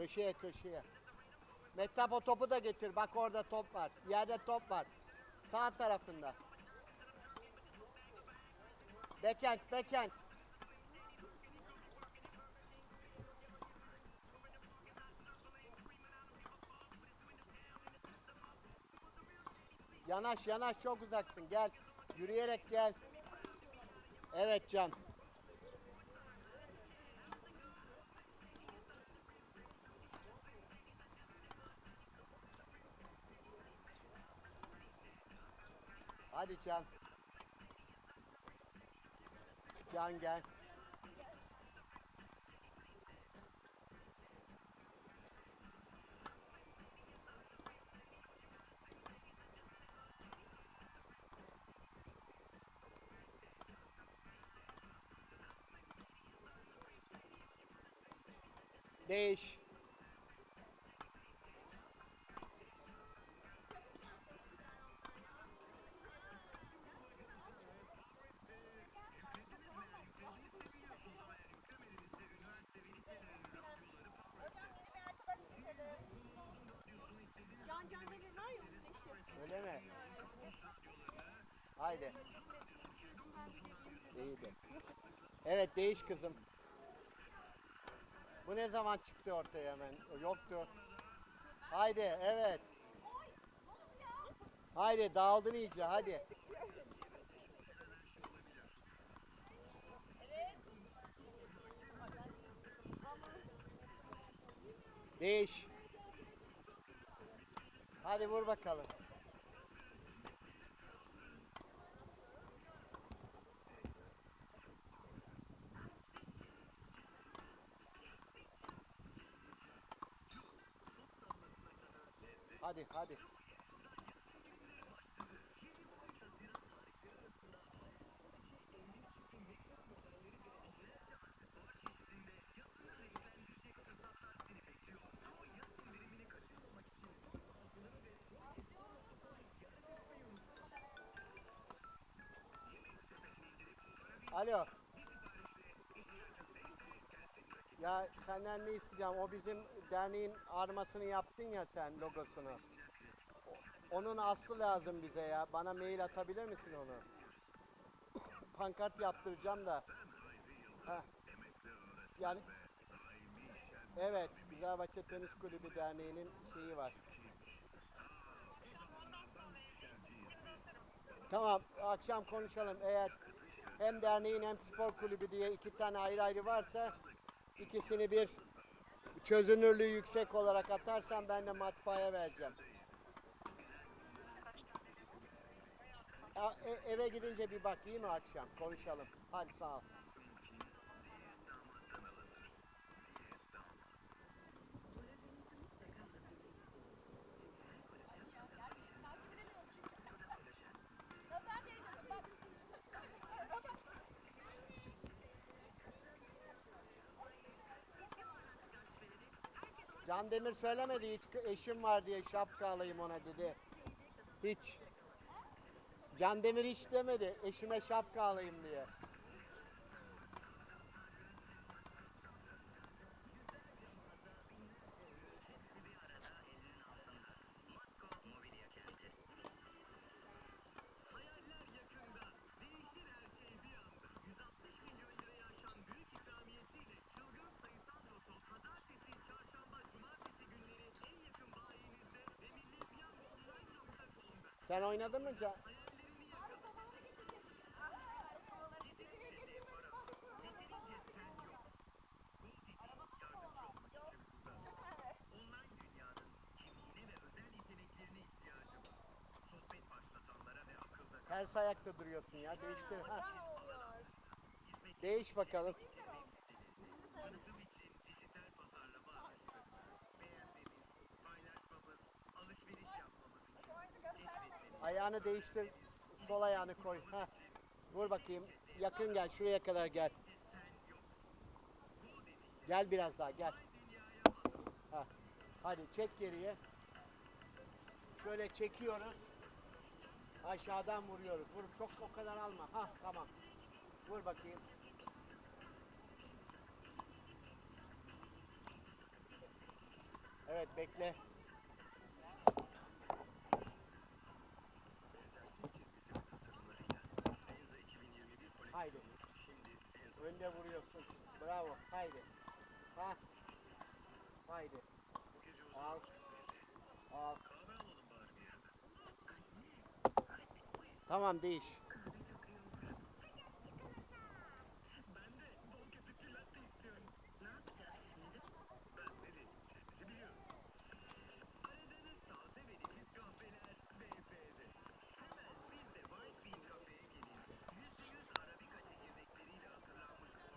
Köşeye köşeye. Mehtap o topu da getir. Bak orada top var. Yerde top var. Sağ tarafında. Bekent, bekent. Yanaş yanaş çok uzaksın gel. Yürüyerek gel. Evet Can. Hadi Can. Can gel. Değiş. Can Can Demir var ya onun eşi. Öyle mi? Haydi. İyiydi. Evet değiş kızım. Bu ne zaman çıktı ortaya hemen? Yoktu. Haydi evet. Haydi dağıldın iyice hadi. Değiş. Hadi vur bakalım. Hadi hadi. Alo. Ya senden ne isteyeceğim? O bizim derneğin armasını yaptın ya sen logosunu. Onun aslı lazım bize ya. Bana mail atabilir misin onu? Pankart yaptıracağım da. Heh. Yani Evet, Güzelbahçe Tenis Kulübü Derneği'nin şeyi var. Tamam, akşam konuşalım. Eğer hem derneğin hem spor kulübü diye iki tane ayrı ayrı varsa ikisini bir çözünürlüğü yüksek olarak atarsan ben de matbaaya vereceğim. E- eve gidince bir bak iyi mi akşam? Konuşalım. Hadi sağ ol. Can Demir söylemedi hiç eşim var diye şapka alayım ona dedi. Hiç. Can Demir hiç demedi eşime şapka alayım diye. Sen oynadın mı Can? Ters ayakta duruyorsun ya. Değiştir. Ha. Değiş bakalım. Ayağını değiştir. Sol ayağını koy. Ha. Vur bakayım. Yakın gel. Şuraya kadar gel. Gel biraz daha gel. Ha. Hadi çek geriye. Şöyle çekiyoruz. Aşağıdan vuruyoruz. Vur çok o kadar alma. Ha tamam. Vur bakayım. Evet bekle. Haydi. Önde vuruyorsun. Bravo. Haydi. Ha. Haydi. Al. Al. Tamam değiş.